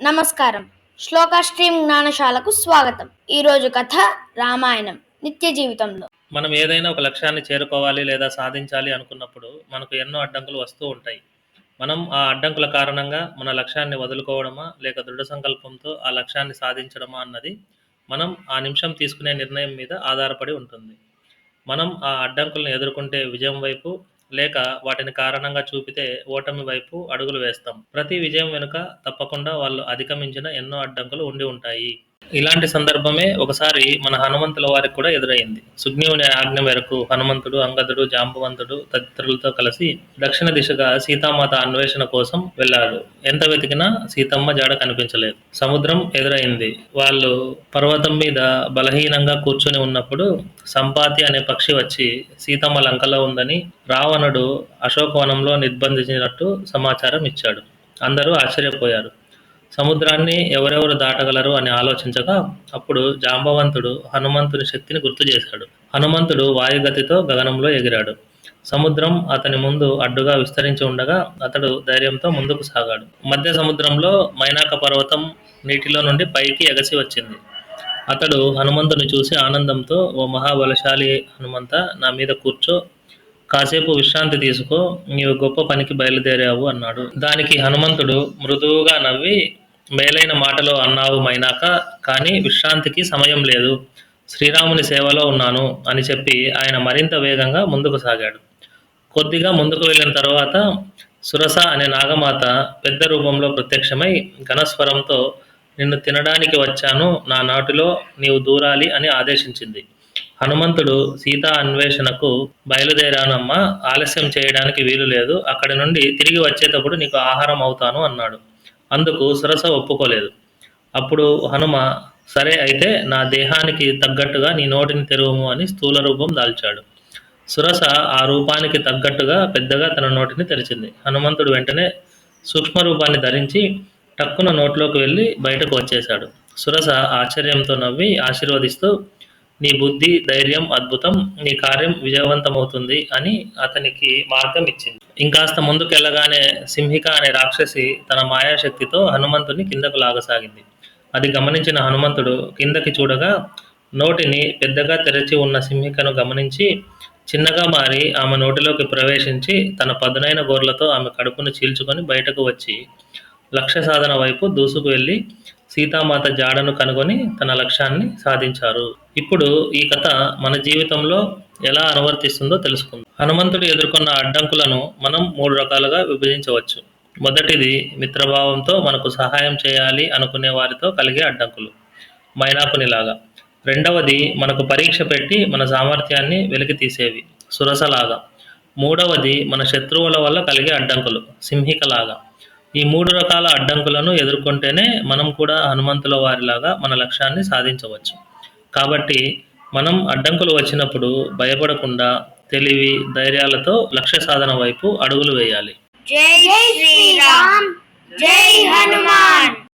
నమస్కారం. శ్లోక స్ట్రీమ్ జ్ఞానశాలకు స్వాగతం. ఈరోజు కథ రామాయణం నిత్య జీవితంలో. మనం ఏదైనా ఒక లక్ష్యాన్ని చేరుకోవాలి లేదా సాధించాలి అనుకున్నప్పుడు మనకు ఎన్నో అడ్డంకులు వస్తూ ఉంటాయి. మనం ఆ అడ్డంకుల కారణంగా మన లక్ష్యాన్ని వదులుకోవడమా లేక దృఢ సంకల్పంతో ఆ లక్ష్యాన్ని సాధించడమా అన్నది మనం ఆ నిమిషం తీసుకునే నిర్ణయం మీద ఆధారపడి ఉంటుంది. మనం ఆ అడ్డంకులను ఎదుర్కొంటే విజయం వైపు లేక వాటిని కారణంగా చూపితే ఓటమి వైపు అడుగులు వేస్తాం. ప్రతి విజయం వెనుక తప్పకుండా వాళ్ళు అధిగమించిన ఎన్నో అడ్డంకులు ఉండి ఉంటాయి. ఇలాంటి సందర్భమే ఒకసారి మన హనుమంతుల వారికి కూడా ఎదురైంది. సుగ్నీవుని ఆజ్ఞ మేరకు హనుమంతుడు అంగదుడు జాంబవంతుడు తదితరులతో కలిసి దక్షిణ దిశగా సీతామాత అన్వేషణ కోసం వెళ్ళారు. ఎంత వెతికినా సీతమ్మ జాడ కనిపించలేదు. సముద్రం ఎదురైంది. వాళ్ళు పర్వతం మీద బలహీనంగా కూర్చొని ఉన్నప్పుడు సంపాతి అనే పక్షి వచ్చి సీతమ్మ లంకలో ఉందని రావణుడు అశోకవనంలో నిర్బంధించినట్టు సమాచారం ఇచ్చాడు. అందరూ ఆశ్చర్యపోయారు. సముద్రాన్ని ఎవరెవరు దాటగలరు అని ఆలోచించగా అప్పుడు జాంబవంతుడు హనుమంతుని శక్తిని గుర్తు చేశాడు. హనుమంతుడు వాయుగతితో గగనంలో ఎగిరాడు. సముద్రం అతని ముందు అడ్డుగా విస్తరించి ఉండగా అతడు ధైర్యంతో ముందుకు సాగాడు. మధ్య సముద్రంలో మైనాక పర్వతం నీటిలో నుండి పైకి ఎగసి వచ్చింది. అతడు హనుమంతుని చూసి ఆనందంతో ఓ మహాబలశాలి హనుమంత నా మీద కూర్చో. కాసేపు విశ్రాంతి తీసుకో. నీవు గొప్ప పనికి బయలుదేరావు అన్నాడు. దానికి హనుమంతుడు మృదువుగా నవ్వి మేలైన మాటలో అన్నావు మైనాక కానీ విశ్రాంతికి సమయం లేదు. శ్రీరాముని సేవలో ఉన్నాను అని చెప్పి ఆయన మరింత వేగంగా ముందుకు సాగాడు. కొద్దిగా ముందుకు వెళ్ళిన తర్వాత సురస అనే నాగమాత పెద్ద రూపంలో ప్రత్యక్షమై ఘనస్వరంతో నిన్ను తినడానికి వచ్చాను నా నాటిలో నీవు దూరాలి అని ఆదేశించింది. హనుమంతుడు సీతా అన్వేషణకు బయలుదేరానమ్మా ఆలస్యం చేయడానికి వీలు లేదు. అక్కడి నుండి తిరిగి వచ్చేటప్పుడు నీకు ఆహారం అవుతాను అన్నాడు. అందుకు సురస ఒప్పుకోలేదు. అప్పుడు హనుమ సరే అయితే నా దేహానికి తగ్గట్టుగా నీ నోటిని తెరువము అని స్థూల రూపం దాల్చాడు. సురస ఆ రూపానికి తగ్గట్టుగా పెద్దగా తన నోటిని తెరిచింది. హనుమంతుడు వెంటనే సూక్ష్మ రూపాన్ని ధరించి టక్కున నోట్లోకి వెళ్ళి బయటకు వచ్చేశాడు. సురస ఆశ్చర్యంతో నవ్వి ఆశీర్వదిస్తూ నీ బుద్ధి ధైర్యం అద్భుతం నీ కార్యం విజయవంతమవుతుంది అని అతనికి మార్గం ఇచ్చింది. ఇంకాస్త ముందుకెళ్ళగానే సింహిక అనే రాక్షసి తన మాయాశక్తితో హనుమంతుని కిందకు లాగసాగింది. అది గమనించిన హనుమంతుడు కిందకి చూడగా నోటిని పెద్దగా తెరచి ఉన్న సింహికను గమనించి చిన్నగా మారి ఆమె నోటిలోకి ప్రవేశించి తన పదునైన గోర్లతో ఆమె కడుపును చీల్చుకొని బయటకు వచ్చి లక్ష్య సాధన వైపు దూసుకు వెళ్ళి సీతామాత జాడను కనుగొని తన లక్ష్యాన్ని సాధించారు. ఇప్పుడు ఈ కథ మన జీవితంలో ఎలా అనువర్తిస్తుందో తెలుసుకుందాం. హనుమంతుడు ఎదుర్కొన్న అడ్డంకులను మనం మూడు రకాలుగా విభజించవచ్చు. మొదటిది మిత్రభావంతో మనకు సహాయం చేయాలి అనుకునే వారితో కలిగే అడ్డంకులు. మైనాకునిలాగా రెండవది మనకు పరీక్ష పెట్టి మన సామర్థ్యాన్ని వెలికి తీసేవి. సురసలాగా. మూడవది మన శత్రువుల వల్ల కలిగే అడ్డంకులు. సింహికలాగా. ఈ మూడు రకాల అడ్డంకులను ఎదుర్కొంటేనే మనం కూడా హనుమంతుల వారిలాగా మన లక్ష్యాన్ని సాధించవచ్చు. కాబట్టి మనం అడ్డంకులు వచ్చినప్పుడు భయపడకుండా తెలివి ధైర్యాలతో లక్ష్య సాధన వైపు అడుగులు వేయాలి. జై శ్రీరామ్. జై హనుమాన్.